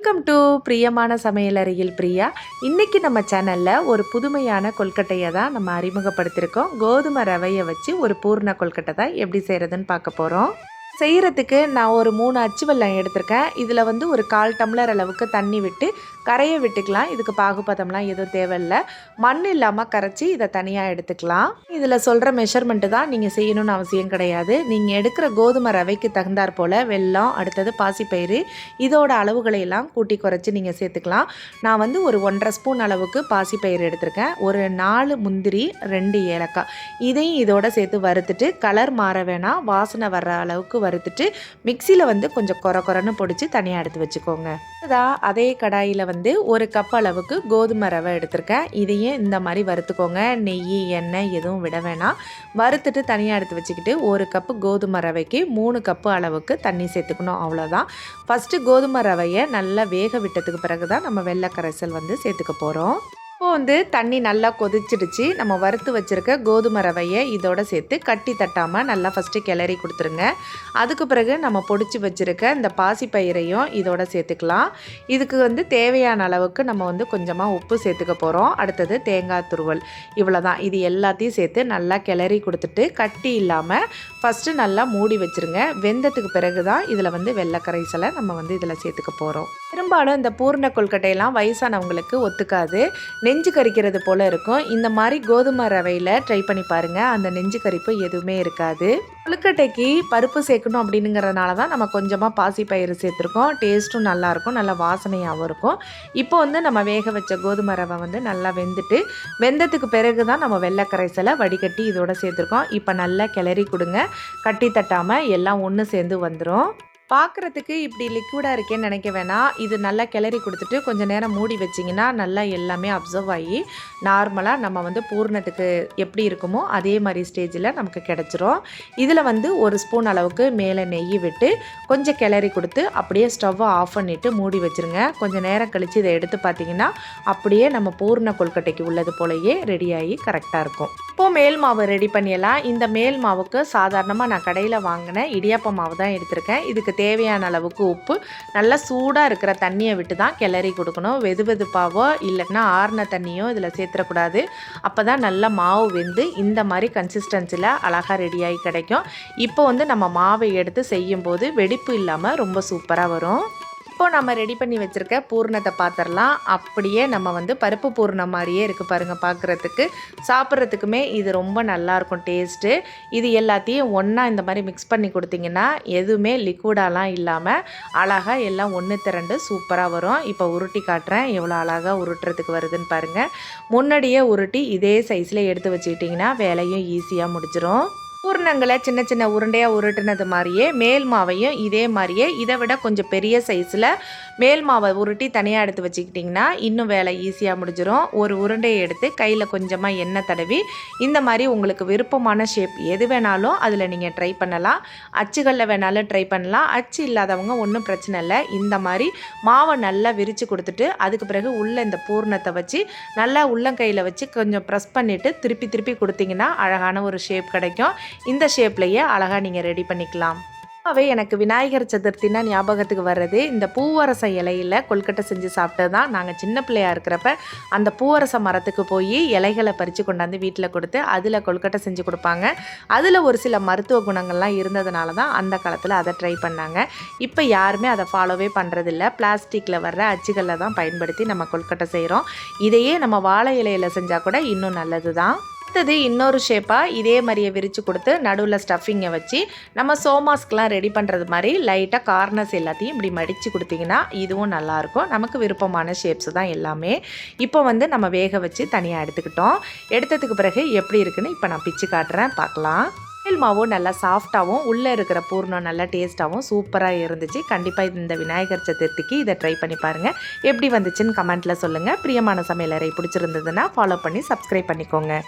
Welcome to பிரியமான சமையலறையில் பிரியா. இன்னைக்கு நம்ம சேனலில் ஒரு புதுமையான கொல்கட்டையை தான் நம்ம அறிமுகப்படுத்தியிருக்கோம் கோதுமை ரவையை வச்சு ஒரு பூர்ண கொல்கட்டை தான் எப்படி செய்கிறதுன்னு பார்க்க போகிறோம் செய்கிறதுக்கு நான் ஒரு மூணு அச்சு வெல்லம் எடுத்திருக்கேன். இதில் வந்து ஒரு கால் டம்ளர் அளவுக்கு தண்ணி விட்டு கரையை விட்டுக்கலாம். இதுக்கு பாகுபதம்லாம் எதுவும் தேவையில்லை. மண் இல்லாமல் கரைச்சி இதை தனியாக எடுத்துக்கலாம். இதில் சொல்கிற மெஷர்மெண்ட்டு தான் நீங்கள் செய்யணும்னு அவசியம் கிடையாது. நீங்கள் எடுக்கிற கோதுமை ரவைக்கு தகுந்தாற் போல் வெல்லம் அடுத்தது பாசிப்பயிறு இதோட அளவுகளையெல்லாம் கூட்டி குறைச்சி நீங்கள் சேர்த்துக்கலாம். நான் வந்து ஒரு ஒன்றரை ஸ்பூன் அளவுக்கு பாசிப்பயிறு எடுத்திருக்கேன். ஒரு நாலு முந்திரி ரெண்டு ஏலக்காய். இதையும் இதோட சேர்த்து வறுத்துட்டு கலர் மாற வேணாம். வாசனை வர்ற அளவுக்கு வறுத்துட்டு மிக்சியில் வந்து கொஞ்சம் குறை குறைன்னு பொடிச்சு தனியாக எடுத்து வச்சுக்கோங்க. அதான் அதே கடாயில் வந்து ஒரு கப் அளவுக்கு கோதுமை ரவை எடுத்திருக்கேன். இதையும் இந்த மாதிரி வறுத்துக்கோங்க. நெய் எண்ணெய் எதுவும் விட வேணாம். வறுத்துட்டு தனியாக எடுத்து வச்சுக்கிட்டு ஒரு கப்பு கோதுமை ரவைக்கு மூணு கப்பு அளவுக்கு தண்ணி சேர்த்துக்கணும். அவ்வளோதான் ஃபஸ்ட்டு கோதுமை ரவையை நல்லா வேக விட்டதுக்கு பிறகு தான் நம்ம வெள்ளை கரைசல் வந்து சேர்த்துக்க போகிறோம் இப்போ வந்து தண்ணி நல்லா கொதிச்சிடுச்சு. நம்ம வறுத்து வச்சுருக்க கோதுமை ரவையை இதோட சேர்த்து கட்டி தட்டாமல் நல்லா ஃபஸ்ட்டு கிளறி கொடுத்துருங்க. அதுக்கு பிறகு நம்ம பொடிச்சு வச்சுருக்க இந்த பாசிப்பயிரையும் இதோட சேர்த்துக்கலாம். இதுக்கு வந்து தேவையான அளவுக்கு நம்ம வந்து கொஞ்சமாக உப்பு சேர்த்துக்க போகிறோம் அடுத்தது தேங்காய் துருவல். இவ்வளோ தான் இது எல்லாத்தையும் சேர்த்து நல்லா கிளறி கொடுத்துட்டு கட்டி இல்லாமல் ஃபஸ்ட்டு நல்லா மூடி வச்சுருங்க. வெந்ததுக்கு பிறகு தான் இதில் வந்து வெள்ளைக்கரைசலை நம்ம வந்து இதில் சேர்த்துக்க போகிறோம் பெரும்பாலும் இந்த பூர்ண கொல்கட்டையெல்லாம் வயசானவங்களுக்கு ஒத்துக்காது. நெஞ்சு கறிக்கிறது போல் இருக்கும். இந்த மாதிரி கோதுமை ரவையில் ட்ரை பண்ணி பாருங்கள் அந்த நெஞ்சு கறிப்பு எதுவுமே இருக்காது. கொழுக்கட்டைக்கு பருப்பு சேர்க்கணும் அப்படிங்கிறதுனால தான் நம்ம கொஞ்சமாக பாசி பயிறு சேர்த்துருக்கோம். டேஸ்ட்டும் நல்லாயிருக்கும் நல்லா வாசனையாகவும் இருக்கும். இப்போ வந்து நம்ம வேக வச்ச கோதுமை ரவை வந்து நல்லா வெந்துட்டு வெந்ததுக்கு பிறகு தான் நம்ம வெள்ளை கரைசலை வடிகட்டி இதோட சேர்த்துருக்கோம். இப்போ நல்லா கிளறி கொடுங்க. கட்டி தட்டாமல் எல்லாம் ஒன்று சேர்ந்து வந்துடும் பார்க்குறதுக்கு இப்படி லிக்விடாக இருக்கேன்னு நினைக்க வேணாம். இது நல்லா கிளறி கொடுத்துட்டு கொஞ்சம் நேரம் மூடி வச்சிங்கன்னா நல்லா எல்லாமே அப்சர்வ் ஆகி நார்மலாக நம்ம வந்து பூர்ணத்துக்கு எப்படி இருக்குமோ அதே மாதிரி ஸ்டேஜில் நமக்கு கிடச்சிரும். இதில் வந்து ஒரு ஸ்பூன் அளவுக்கு மேலே நெய் விட்டு கொஞ்சம் கிளறி கொடுத்து அப்படியே ஸ்டவ்வை ஆஃப் பண்ணிவிட்டு மூடி வச்சுருங்க. கொஞ்சம் நேரம் கழித்து இதை எடுத்து பார்த்தீங்கன்னா அப்படியே நம்ம பூர்ண கொல்கட்டைக்கு உள்ளது போலயே ரெடியாகி கரெக்டாக இருக்கும். இப்போது மேல் மாவு ரெடி பண்ணிடலாம். இந்த மேல் மாவுக்கு சாதாரணமாக நான் கடையில் வாங்கின இடியாப்ப மாவு தான் எடுத்திருக்கேன். இதுக்கு தேவையான அளவுக்கு உப்பு நல்லா சூடாக இருக்கிற தண்ணியை விட்டு தான் கிளறி கொடுக்கணும். வெது வெதுப்பாவோ இல்லைன்னா ஆறின தண்ணியோ இதில் சேர்த்துடக்கூடாது அப்போ தான் நல்லா மாவு வெந்து இந்த மாதிரி கன்சிஸ்டன்சியில் அழகாக ரெடியாகி கிடைக்கும். இப்போ வந்து நம்ம மாவை எடுத்து செய்யும்போது வெடிப்பு இல்லாமல் ரொம்ப சூப்பராக வரும். இப்போ நம்ம ரெடி பண்ணி வச்சுருக்க பூர்ணத்தை பார்த்துடலாம் அப்படியே நம்ம வந்து பருப்பு பூர்ணம் மாதிரியே இருக்குது பாருங்கள் பார்க்குறதுக்கு சாப்பிட்றதுக்குமே இது ரொம்ப நல்லாயிருக்கும் டேஸ்ட்டு இது எல்லாத்தையும் ஒன்றா இந்த மாதிரி மிக்ஸ் பண்ணி கொடுத்தீங்கன்னா எதுவுமே லிக்விடாலாம் இல்லாமல் அழகாக எல்லாம் ஒன்று திரண்டு சூப்பராக வரும். இப்போ உருட்டி காட்டுறேன். எவ்வளோ அழகாக உருட்டுறதுக்கு வருதுன்னு பாருங்கள் முன்னாடியே உருட்டி இதே சைஸில் எடுத்து வச்சுக்கிட்டிங்கன்னா வேலையும் ஈஸியாக முடிஞ்சிடும் பூர்ணங்களை சின்ன சின்ன உருண்டையாக உருட்டுனது மாதிரியே மேல் மாவையும் இதே மாதிரியே இதை விட கொஞ்சம் பெரிய சைஸில் மேல் மாவை உருட்டி தனியாக எடுத்து வச்சுக்கிட்டிங்கன்னா இன்னும் வேலை ஈஸியாக முடிஞ்சிடும் ஒரு உருண்டையை எடுத்து கையில் கொஞ்சமாக எண்ணெய் தடவி இந்த மாதிரி உங்களுக்கு விருப்பமான ஷேப் எது வேணாலும் அதில் நீங்கள் ட்ரை பண்ணலாம். அச்சுகளில் வேணாலும் ட்ரை பண்ணலாம். அச்சு இல்லாதவங்க ஒன்றும் பிரச்சனை இல்லை. இந்த மாதிரி மாவை நல்லா விரித்து கொடுத்துட்டு அதுக்கு பிறகு உள்ளே இந்த பூர்ணத்தை வச்சு நல்லா உள்ளங்கையில் வச்சு கொஞ்சம் ப்ரெஸ் பண்ணிவிட்டு திருப்பி திருப்பி கொடுத்தீங்கன்னா அழகான ஒரு ஷேப் கிடைக்கும். இந்த ஷேப்லேயே அழகாக நீங்கள் ரெடி பண்ணிக்கலாம். அவை எனக்கு விநாயகர் சதுர்த்தினா ஞாபகத்துக்கு வர்றது இந்த பூவரச இலையில் கொல்கட்டை செஞ்சு சாப்பிட்டது தான். நாங்கள் சின்ன பிள்ளையாக இருக்கிறப்ப அந்த பூவரச மரத்துக்கு போய் இலைகளை பறித்து கொண்டாந்து வீட்டில் கொடுத்து அதில் கொல்கட்டை செஞ்சு கொடுப்பாங்க. அதில் ஒரு சில மருத்துவ குணங்கள்லாம் இருந்ததுனால தான் அந்த காலத்தில் அதை ட்ரை பண்ணாங்க. இப்போ யாருமே அதை ஃபாலோவே பண்ணுறதில்ல பிளாஸ்டிக்கில் வர்ற அச்சுகளில் தான் பயன்படுத்தி நம்ம கொல்கட்டை செய்கிறோம் இதையே நம்ம வாழை இலையில் செஞ்சால் கூட இன்னும் நல்லது தான் அடுத்தது இன்னொரு ஷேப்பாக இதே மாதிரியே விரித்து கொடுத்து நடுவில் ஸ்டஃபிங்கை வச்சு நம்ம சோமாஸ்க்கெலாம் ரெடி பண்ணுறது மாதிரி லைட்டாக கார்னர்ஸ் எல்லாத்தையும் இப்படி மடித்து கொடுத்தீங்கன்னா இதுவும் நல்லாயிருக்கும் நமக்கு விருப்பமான ஷேப்ஸ் தான் எல்லாமே. இப்போ வந்து நம்ம வேக வச்சு தனியாக எடுத்துக்கிட்டோம். எடுத்ததுக்கு பிறகு எப்படி இருக்குன்னு இப்போ நான் பிச்சு காட்டுறேன். பார்க்கலாம். மேல் மாவும் நல்லா சாஃப்டாகவும் உள்ளே இருக்கிற பூர்ணம் நல்லா டேஸ்ட்டாகவும் சூப்பராக இருந்துச்சு. கண்டிப்பாக இந்த விநாயகர் சதுர்த்திக்கு இதை ட்ரை பண்ணி பாருங்கள் எப்படி வந்துச்சுன்னு கமெண்ட்டில் சொல்லுங்கள் பிரியமான சமையலறை பிடிச்சிருந்ததுன்னா ஃபாலோ பண்ணி சப்ஸ்கிரைப் பண்ணிக்கோங்க.